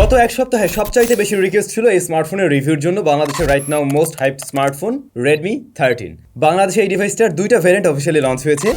গত এক সপ্তাহে সবচাইতে বেশি রিকোয়েস্ট ছিল এই স্মার্টফোনের রিভিউর জন্য বাংলাদেশের right now most hype smartphone Redmi thirteen বাংলাদেশে এই ডিভাইসটার দুইটা ভ্যারিয়েন্ট অফিসিয়ালি লঞ্চ হয়েছে।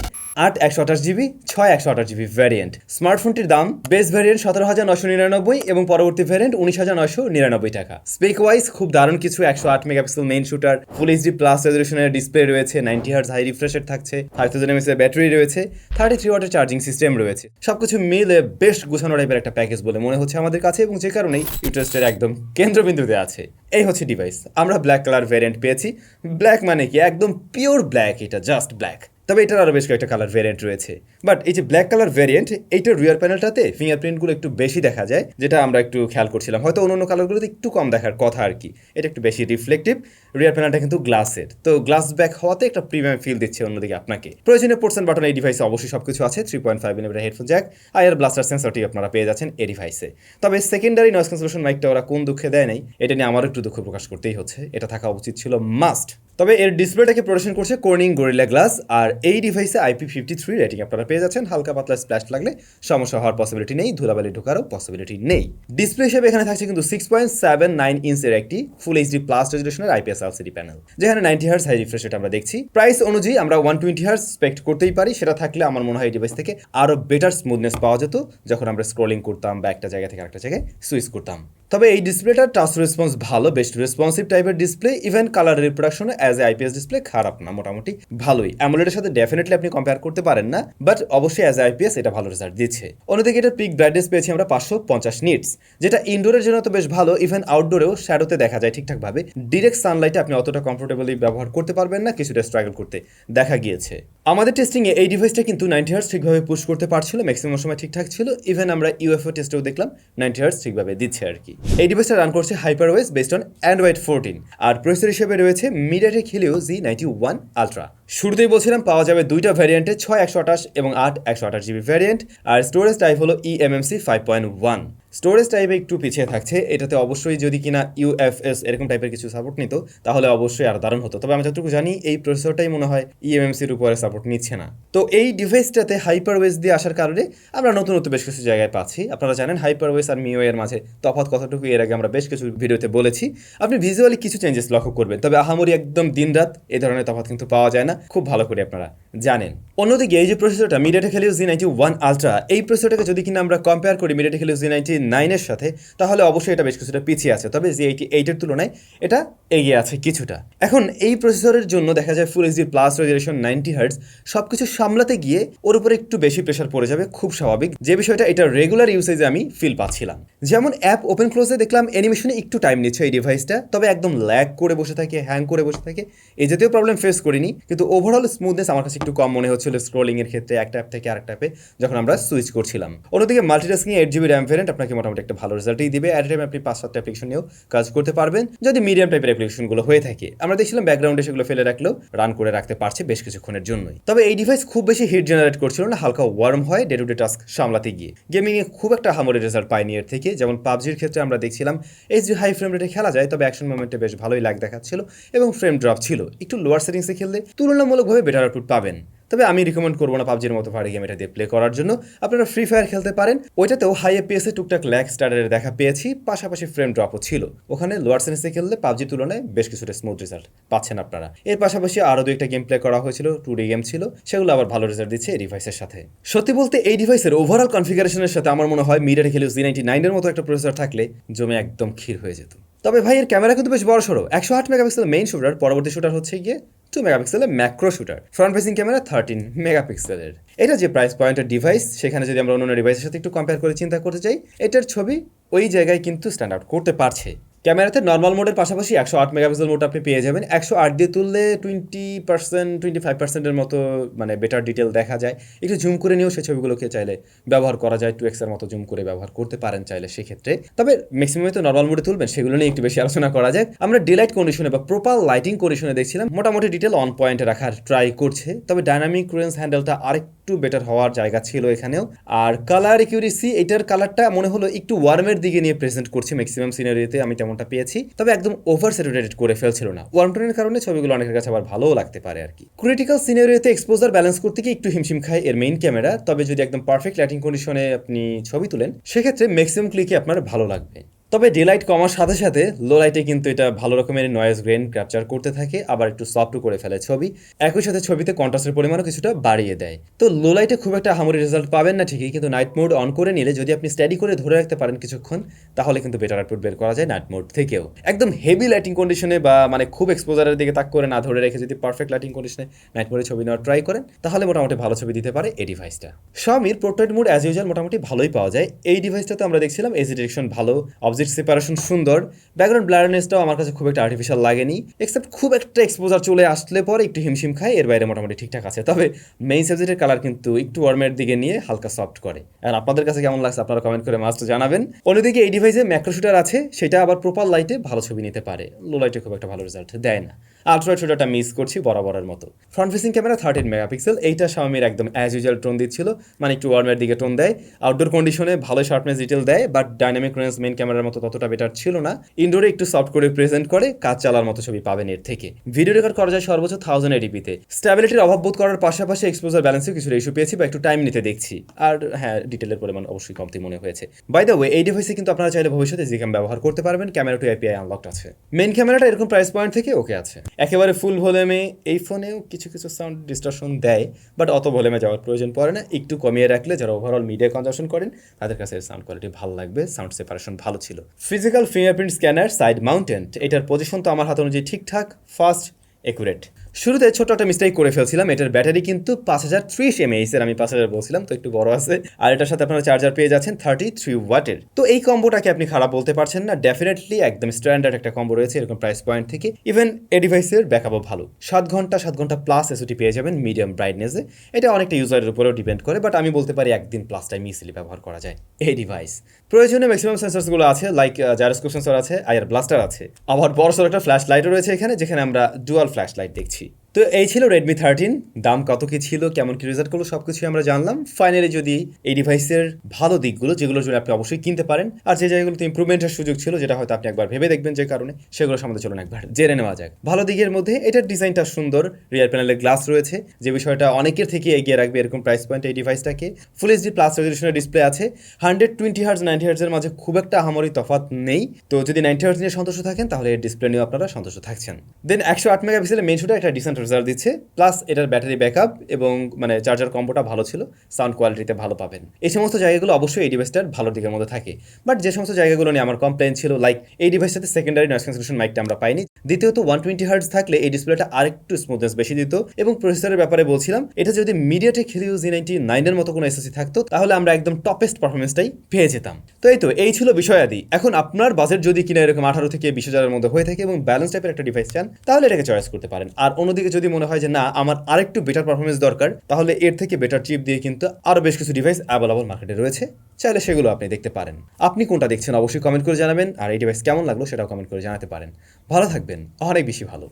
আট একশো আঠাশ জিবি ছয় একশো আঠাশ জিবি ভ্যারিয়েন্ট স্মার্টফোনটির দাম বেস ভ্যারিয়েন্ট সতেরো হাজার নশো নিরানব্বই এবং পরবর্তী ভ্যারিয়েন্ট উনিশ হাজার নশো নিরানব্বই টাকা। স্পেক ওয়াইজ খুব দারুণ কিছু, একশো আট megapixel main shooter full HD plus রেজলিউশনের display রয়েছে নাইনটি হার্স হাই রিফ্রেশের থাকছে ফাইভ থাউজেন্ড এমএস এর ব্যাটারি রয়েছে থার্টি থ্রি ওয়াটের চার্জিং সিস্টেম রয়েছে। সবকিছু মিলে বেশ গুছানো টাইপের একটা প্যাকেজ বলে মনে হচ্ছে আমাদের কাছে এবং যে কারণেই ইউটারেস্টের একদম কেন্দ্রবিন্দুতে আছে। এই হচ্ছে ডিভাইস আমরা ব্ল্যাক কালার ভ্যারিয়েন্ট পেয়েছি ব্ল্যাক মানে কি? একদম পিওর ব্ল্যাক এটা জাস্ট ব্ল্যাক তবে এটার আরও বেশ কয়েকটা কালার ভ্যারিয়েন্ট রয়েছে। বাট এই যে ব্ল্যাক কালার ভ্যারিয়েন্ট এইটার রিয়ার প্যানেলটাতে ফিঙ্গারপ্রিন্টগুলো একটু বেশি দেখা যায়, যেটা আমরা একটু খেয়াল করছিলাম। হয়তো অন্য অন্য কালারগুলোতে একটু কম দেখার কথা আর কি। এটা একটু বেশি রিফ্লেকটিভ রিয়ার প্যানেলটা কিন্তু গ্লাসের তো গ্লাস ব্যাক হওয়াতে একটা প্রিমিয়াম ফিল দিচ্ছে অন্যদিকে আপনাকে। প্রয়োজনীয় পোর্সেন্ট বাটন এই ডিভাইসে অবশ্যই সব কিছু আছে। Three point five millimetre headphone jack IR blaster সেন্সরটি আপনারা পেয়ে যাচ্ছেন এই ডিভাইসে তবে সেকেন্ডারি নয়েস ক্যান্সেলেশন মাইকটা ওরা কোন দুঃখে দেয় নাই, এটা নিয়ে আমারও একটু দুঃখ প্রকাশ করতেই হচ্ছে। এটা থাকা উচিত ছিল মাস্ট তবে এর ডিসপ্লেটাকে প্রোডাকশন করছে কোর্নিং গরিলা গ্লাস আর এই ডিভাইসে আইপি ফিফটি থ্রি রেটিং আপনারা পেয়ে যাচ্ছেন। হালকা পাতলা স্প্ল্যাশ লাগলে সমস্যা হওয়ার পসিবিলিটি নেই, ধুলাবালি ঢোকারও পসিবিলিটি নেই। ডিসপ্লে হিসেবে এখানে থাকছে কিন্তু সিক্স পয়েন্ট সেভেন নাইন ইঞ্চের একটি ফুল এইচডি প্লাস রেজলিউশনের আইপিএস এলসিডি প্যানেল যেখানে ninety hertz high refresh rate আমরা দেখছি। প্রাইস অনুযায়ী আমরা ওয়ান টোয়েন্টি হার্স এক্সপেক্ট করতেই পারি, সেটা থাকলে আমার মনে হয় এই ডিভাইস থেকে আরও বেটার স্মুথনেস পাওয়া যেত, যখন আমরা স্ক্রোলিং করতাম বা একটা জায়গা থেকে আরেকটা জায়গায় সুইচ করতাম। তবে এই ডিসপ্লেটার টাচ রেসপন্স ভালো বেস্ট রেসপন্সিভ টাইপের ডিসপ্লে ইভেন কালার রিপ্রোডাকশনে অ্যাজ এ আইপিএস ডিসপ্লে খারাপ না, মোটামুটি ভালোই। অ্যামোলেডের সাথে ডেফিনেটলি আপনি কম্পেয়ার করতে পারেন না বাট অবশ্যই অ্যাজ এ আইপিএস এটা ভালো রেজাল্ট দিচ্ছে। অন্যদিকে এটা পিক ব্রাইটনেস পেয়েছি আমরা পাঁচশো পঞ্চাশ নিটস যেটা ইনডোরের জন্য তো বেশ ভালো ইভেন আউটডোরেও শ্যাডোতে দেখা যায় ঠিকঠাকভাবে। ডিরেক্ট সানলাইটে আপনি অতটা কমফোর্টেবলি ব্যবহার করতে পারবেন না, কিছুটা স্ট্রাগল করতে দেখা গিয়েছে। আমাদের টেস্টিংয়ে এই ডিভাইসটা কিন্তু নাইনটি হার্স ঠিকভাবে পুশ করতে পারছিল ম্যাক্সিমাম সময় ঠিকঠাক ছিল ইভেন আমরা ইউএফও টেস্টেও দেখলাম নাইনটি হার্স ঠিকভাবে দিচ্ছে আর কি। এই ডিভাইসটা রান করছে hyper OS based on Android fourteen R processor হিসেবে রয়েছে MediaTek Helio G ninety one ultra শুরুতেই বলছিলাম পাওয়া যাবে দুইটা ভ্যারিয়েন্টে ছয় একশো আঠাশ এবং আট একশো আঠাশ জিবি ভ্যারিয়েন্ট আর স্টোরেজ টাইপ হলো E eMMC five point one storage টাইপে একটু পিছিয়ে থাকছে, এটাতে অবশ্যই যদি কিনা ইউএফএস এরকম টাইপের কিছু সাপোর্ট নিত, তাহলে অবশ্যই আর দারুণ হতো। তবে আমি যতটুকু জানি, এই প্রসেসরটাই মনে হয় E ইএমএমসির উপরে সাপোর্ট নিচ্ছে না। তো এই ডিভাইসটাতে হাইপারওয়েস দিয়ে আসার কারণে আমরা নতুন নতুন বেশ কিছু জায়গায় পাচ্ছি। আপনারা জানেন হাইপারওয়েস আর মিও এর মাঝে তফাৎ কতটুকু, এর আগে আমরা বেশ কিছু ভিডিওতে বলেছি। আপনি ভিজুয়ালি কিছু চেঞ্জেস লক্ষ্য করবেন, তবে আহামরি একদম দিনরাত এই ধরনের তফাৎ কিন্তু পাওয়া যায় না। খুব ভালো করে আপনারা। জানেন। অন্যদিকে এই যে প্রসেসরটা MediaTek Helio G ninety one ultra এই প্রসেসরটাকে যদি কিনা আমরা কম্পেয়ার করি মিডিয়াটেক হেলিও জি নাইনটি নাইনের সাথে, তাহলে অবশ্যই এটা বেশ কিছুটা পিছিয়ে আছে। তবে জি এইটি এইটের তুলনায় এটা এগিয়ে আছে কিছুটা। এখন এই প্রসেসরের জন্য দেখা যায় full HD plus resolution ninety hertz সব কিছু সামলাতে গিয়ে ওর উপরে একটু বেশি প্রেশার পড়ে যাবে, খুব স্বাভাবিক। যে বিষয়টা, এটা রেগুলার ইউসেজে আমি ফিল পাচ্ছিলাম। যেমন অ্যাপ ওপেন ক্লোজে দেখলাম অ্যানিমেশনে একটু টাইম নিচ্ছে এই ডিভাইসটা তবে একদম ল্যাগ করে বসে থাকে হ্যাং করে বসে থাকে। এই জাতীয় প্রবলেম ফেস করিনি, কিন্তু ওভারঅল স্মুথনেস আমার কাছে একটু কম মনে হচ্ছিল স্ক্রোলিং এর ক্ষেত্রে একটা অ্যাপ থেকে আরেকটা অ্যাপে যখন আমরা সুইচ করছিলাম। অন্যদিকে multitasking eight GB RAM variant আপনাকে মোটামুটি একটা ভালো রেজাল্টই দিবে। অ্যাট টাইম আপনি পাঁচ, সাতটা অ্যাপ্লিকেশন নিয়েও কাজ করতে পারবেন। যদি মিডিয়াম টাইপের অ্যাপ্লিকেশনগুলো হয়ে থাকে। আমরা দেখছিলাম ব্যাকগ্রাউন্ডে সেগুলো ফেলে রাখলেও রান করে রাখতে পারছে বেশ কিছুক্ষণের জন্যই। তবে এই ডিভাইস খুব বেশি হিট জেনারেট করছিল না, হালকা ওয়ার্ম হয় ডে টু ডে টাস্ক সামলাতে গিয়ে। গেমিংয়ে খুব একটা হামরি রেজাল্ট পায়নি এর থেকে। যেমন পাবজির ক্ষেত্রে আমরা দেখছিলাম এইচ হাই ফ্রেম রেটে খেলা যায়, তবে অ্যাকশন মোমেন্টে বেশ ভালোই লাগ দেখাচ্ছিল এবং ফ্রেম ড্রপ ছিল। একটু লোয়ার সেটিংসে খেললে তুলনামূলকভাবে বেটার আউটপুট পাবেন। তবে আমি রিকমেন্ড করব না পাবজির মতো ভারী গেম এটা দিয়ে প্লে করার জন্য। আপনারা ফ্রি ফায়ার খেলতে পারেন। ওইটাতেও হাই এপিএসে টুকটাক ল্যাক স্টারের দেখা পেয়েছি। পাশাপাশি ফ্রেম ড্রপও ছিল। ওখানে লোয়ার সেন্সে খেললে পাবজির তুলনায় বেশ কিছুটা স্মুথ রেজাল্ট পাচ্ছেন আপনারা। এর পাশাপাশি আরও দু একটা গেম প্লে করা হয়েছিল। টু ডি গেম ছিল। সেগুলো আবার ভালো রেজাল্ট দিচ্ছে এই ডিভাইসের সাথে। সত্যি বলতে এই ডিভাইসের ওভারঅল কনফিগারেশনের সাথে আমার মনে হয় মিডিয়ার খেলে জি নাইনটি নাইনের মতো একটা প্রসেসর থাকলে জমে একদম ক্ষীর হয়ে যেত। তবে ভাই, এর ক্যামেরা কিন্তু বেশ বড় সড়ো একশো আট মেগাপিক্সেল মেইন শুটার পরবর্তী শুটার হচ্ছে গিয়ে টু মেগাপিক্সেলের macro shooter front facing camera thirteen মেগাপিক্সেলের এটা যে প্রাইস পয়েন্টের ডিভাইস সেখানে যদি আমরা অন্য ডিভাইসের সাথে একটু কম্পেয়ার করে চিন্তা করতে চাই, এটার ছবি ওই জায়গায় কিন্তু স্ট্যান্ড আউট করতে পারছে। ক্যামেরাতে নর্মাল মোডের পাশাপাশি একশো আট মেগাপিক্সেল মোড আপনি পেয়ে যাবেন। একশো আট দিয়ে তুললে টোয়েন্টি পার্সেন্ট টোয়েন্টি ফাইভ পার্সেন্টের মতো মানে বেটার ডিটেল দেখা যায়। একটু জুম করে নিয়েও সেই ছবিগুলোকে চাইলে ব্যবহার করা যায়। টু এক্সের মতো জুম করে ব্যবহার করতে পারেন চাইলে সেক্ষেত্রে। তবে ম্যাক্সিমামে তো নর্মাল মোডে তুলবেন, সেগুলো নিয়ে একটু বেশি আলোচনা করা যায় আমরা ডিলাইট কন্ডিশনে বা প্রপার লাইটিং কন্ডিশনে দেখছিলাম, মোটামুটি ডিটেল অন পয়েন্টে রাখার ট্রাই করছে। তবে ডাইনামিক রেঞ্জ হ্যান্ডেলটা আরেকটু বেটার হওয়ার জায়গা ছিল এখানেও। আর কালার একিউরেসি এটার কালারটা মনে হলো একটু ওয়ার্মের দিকে নিয়ে প্রেজেন্ট করছে ম্যাক্সিমাম সিনারিতে আমি তেমনটা পেয়েছি, তবে একদম ওভার স্যাটুরেটেড করে ফেলছিল না। ওয়ার্ম টোনের কারণে ছবিগুলো অনেকের কাছে আবার ভালোও লাগতে পারে আর কি। ক্রিটিক্যাল সিনারিওতে এক্সপোজার ব্যালেন্স করতে গিয়ে একটু হিমশিম খায় এর মেইন ক্যামেরা তবে যদি একদম পারফেক্ট লাইটিং কন্ডিশনে আপনি ছবি তুলেন, সেক্ষেত্রে ম্যাক্সিমাম ক্লিকে আপনার ভালো লাগবে। তবে ডে লাইট কমার সাথে সাথে লো লাইটে কিন্তু এটা ভালো রকমের নয়েজ গ্রেন ক্যাপচার করতে থাকে, আবার একটু সফটও করে ফেলে ছবি। একই সাথে ছবিতে কন্ট্রাস্টের পরিমাণও কিছুটা বাড়িয়ে দেয়। তো লো লাইটে খুব একটা হামরি রেজাল্ট পাবেন না ঠিকই, কিন্তু নাইট মোড অন করে নিলে যদি আপনি স্টাডি করে ধরে রাখতে পারেন কিছুক্ষণ, তাহলে কিন্তু বেটার আউটপুট বের করা যায় নাইট মোড থেকেও। একদম হেভি লাইটিং কন্ডিশনে বা মানে খুব এক্সপোজারের দিকে তাক করে না ধরে রেখে যদি পারফেক্ট লাইটিং কন্ডিশনে নাইট মোডে ছবি নেওয়ার ট্রাই করেন, তাহলে মোটামুটি ভালো ছবি দিতে পারে এই ডিভাইসটা শাওমির পোর্ট্রেট মোড অ্যাজ ইউজুয়াল মোটামুটি ভালোই পাওয়া যায়। এই ডিভাইসটাতে আমরা দেখছিলাম এজি ডিরেকশন ভালো অবজেক্ট সেপারেশন সুন্দর ব্যাকগ্রাউন্ড ব্লারনেসটাও আমার কাছে খুব একটা আর্টিফিশিয়াল লাগেনি এক্সেপ্ট খুব একটা এক্সপোজার চলে আসলে পরে একটু হিমশিম খায় এর বাইরে মোটামুটি ঠিকঠাক আছে। তবে মেইন সাবজেক্টের কালার কিন্তু একটু ওয়ার্মের দিকে নিয়ে হালকা সফট করে। আর আপনাদের কাছে কেমন লাগছে আপনারা কমেন্ট করে মাস্ট জানাবেন। অন্যদিকে এই ডিভাইসে ম্যাক্রো শুটার আছে, সেটা আবার প্রপার লাইটে ভালো ছবি নিতে পারে। লো লাইটে খুব একটা ভালো রেজাল্ট দেয় না। আলট্রা শুটারটা মিস করছি বরাবরের মতো। Front facing camera thirteen megapixel এইটা শাওমির একদম অ্যাজ ইউজুয়াল টোন দিচ্ছিল মানে একটু ওয়ার্মের দিকে টোন দেয়। আউটডোর কন্ডিশনে ভালো শার্পনেস ডিটেল দেয় বাট ডাইনামিক রেঞ্জ মেন ক্যামেরার মতো ততটা বেটার ছিল না। ইনডোরে একটু সফট করে প্রেজেন্ট করে, কাজ চালার মতো ছবি পাবেন এর থেকে। ভিডিও রেকর্ড করা যায় সর্বোচ্চ থাউজেন্ড এডিপিতে স্ট্যাবিলিটির অভাব বোধ করার পাশাপাশি এক্সপোজার ব্যালেন্সেও কিছু ইস্যু পেয়েছি, বা একটু টাইম নিতে দেখছি। আর হ্যাঁ ডিটেলের পরিমাণ অবশ্যই কমতি মনে হয়েছে। বাই দ্য ওয়ে এই ডিভাইসে কিন্তু আপনারা চাইলে ভবিষ্যতে জিক্যাম ব্যবহার করতে পারবেন। ক্যামেরা টু এপিআই আনলকড আছে। মেন ক্যামেরাটা এরকম প্রাইস পয়েন্ট থেকে ওকে আছে। একেবারে ফুল ভলিউমে এই ফোনেও কিছু কিছু সাউন্ড ডিস্টারশন দেয় বাট অত ভলিউমে যাওয়ার প্রয়োজন পড়ে না। একটু কমিয়ে রাখলে যারা ওভারঅল মিডিয়া কনজামশন করেন, তাদের কাছে সাউন্ড কোয়ালিটি ভালো লাগবে সাউন্ড সেপারেশন ভালো ছিল। Physical fingerprint scanner side mounted এটার পজিশন তো আমার হাত অনুযায়ী ঠিকঠাক ফাস্ট একুরেট শুরুতে ছোট একটা মিস্টেক করে ফেলছিলাম, এটার ব্যাটারি কিন্তু পাঁচ হাজার ত্রিশ এর, আমি পাঁচ হাজার বলছিলাম, তো একটু বড় আছে। আর এটার সাথে আপনারা চার্জার পেয়ে যাচ্ছেন থার্টি থ্রি ওয়াটের তো এই কম্বোটাকে আপনি খারাপ বলতে পারছেন না? ডেফিনেটলি একদম স্ট্যান্ডার্ড একটা কম্বো রয়েছে, এরকম প্রাইস পয়েন্ট থেকে। ইভেন এ ডিভাইসের ব্যাকআপও ভালো। সাত ঘণ্টা সাত ঘণ্টা প্লাস এসওটি পেয়ে যাবেন মিডিয়াম ব্রাইটনেসে এটা অনেকটা ইউজারের উপরেও ডিপেন্ড করে বাট আমি বলতে পারি একদিন প্লাস টাইম ইজিলি ব্যবহার করা যায় এই ডিভাইস প্রয়োজনীয় ম্যাক্সিমাম সেন্সার্সগুলো আছে লাইক জারোস্কোপ সেন্সর আছে, আয়ার ব্লাস্টার আছে। আবার বড় সড়ো একটা ফ্ল্যাশ লাইটও রয়েছে এখানে, যেখানে আমরা ডুয়াল ফ্ল্যাশ লাইট দেখছি। coffee তো এই ছিল রেডমি থার্টিন দাম কত কি ছিল, কেমন কি রেজাল্ট করল সব কিছুই আমরা জানলাম। ফাইনালি যদি এই ডিভাইসের ভালো দিকগুলো যেগুলোর জন্য আপনি অবশ্যই কিনতে পারেন, আর যে জায়গাগুলোতে ইম্প্রুভমেন্টের সুযোগ ছিল, যেটা হয়তো আপনি একবার ভেবে দেখবেন যে কারণে, সেগুলো সম্বন্ধে চলুন একবার, জেনে নেওয়া যাক। ভালো দিকের মধ্যে, এটার ডিজাইনটা সুন্দর রিয়ার প্যানেলের গ্লাস রয়েছে, যে বিষয়টা অনেকের থেকে এগিয়ে রাখবে এরকম প্রাইস পয়েন্ট এই ডিভাইসটাকে ফুল এইচডি প্লাস রেজলিউশনের ডিসপ্লে আছে হান্ড্রেড টোয়েন্টি হার্স নাইনটি হার্সের মাঝে খুব একটা আহামরি তফাৎ নেই। তো যদি নাইনটি হার্স নিয়ে সন্তুষ্ট থাকেন, তাহলে এর ডিসপ্লে নিয়েও আপনারা সন্তুষ্ট থাকছেন। দেন একশো আট মেগাপিক্সেলের মেন শুটে একটা ডিসেন্ট রেজাল্ট দিচ্ছে প্লাস এটার ব্যাটারি ব্যাকআপ এবং মানে চার্জার কম্বোটা ভালো ছিল সাউন্ড কোয়ালিটিতে ভালো পাবেন। এই সমস্ত জায়গাগুলো অবশ্যই এই ডিভাইসটার ভালো দিকের মধ্যে থাকে। বাট যে সমস্ত জায়গাগুলো নিয়ে আমার কমপ্লেন ছিল লাইক এই ডিভাইসটাতে সেকেন্ডারি নয়েস ক্যান্সেলেশন মাইকটা আমরা পাইনি। দ্বিতীয়ত ওয়ান টোয়েন্টি হার্টস থাকলে এই ডিসপ্লেটা আরেকটু স্মুথনেস বেশি দিত এবং প্রসেসরের ব্যাপারে বলছিলাম, এটা যদি মিডিয়াটেক হিলিও জি নাইনটি নাইনের মতো কোনো এসএসসি থাকতো, তাহলে আমরা একদম টপেস্ট পারফরমেন্সটাই পেয়ে যেতাম। তো এই তো, এই ছিল বিষয়াদি। এখন আপনার বাজেট যদি কিনা এরকম আঠারো থেকে বিশ হাজারের মধ্যে হয়ে থাকে এবং ব্যালেন্স টাইপের একটা ডিভাইস চান, তাহলে এটাকে চয়েস করতে পারেন। আর অন্যদিকে যদি মনে হয় যে না, আমার আরেকটু বেটার পারফরমেন্স দরকার, তাহলে এর থেকে বেটার চিপ দিয়ে কিন্তু আরও বেশ কিছু ডিভাইস অ্যাভেলেবল মার্কেটে রয়েছে। চাইলে সেগুলো আপনি দেখতে পারেন। আপনি কোনটা দেখছেন অবশ্যই কমেন্ট করে জানাবেন, আর এই ডিভাইস কেমন লাগল সেটাও কমেন্ট করে জানাতে পারেন। ভালো থাকবেন অনেক বেশি ভালো।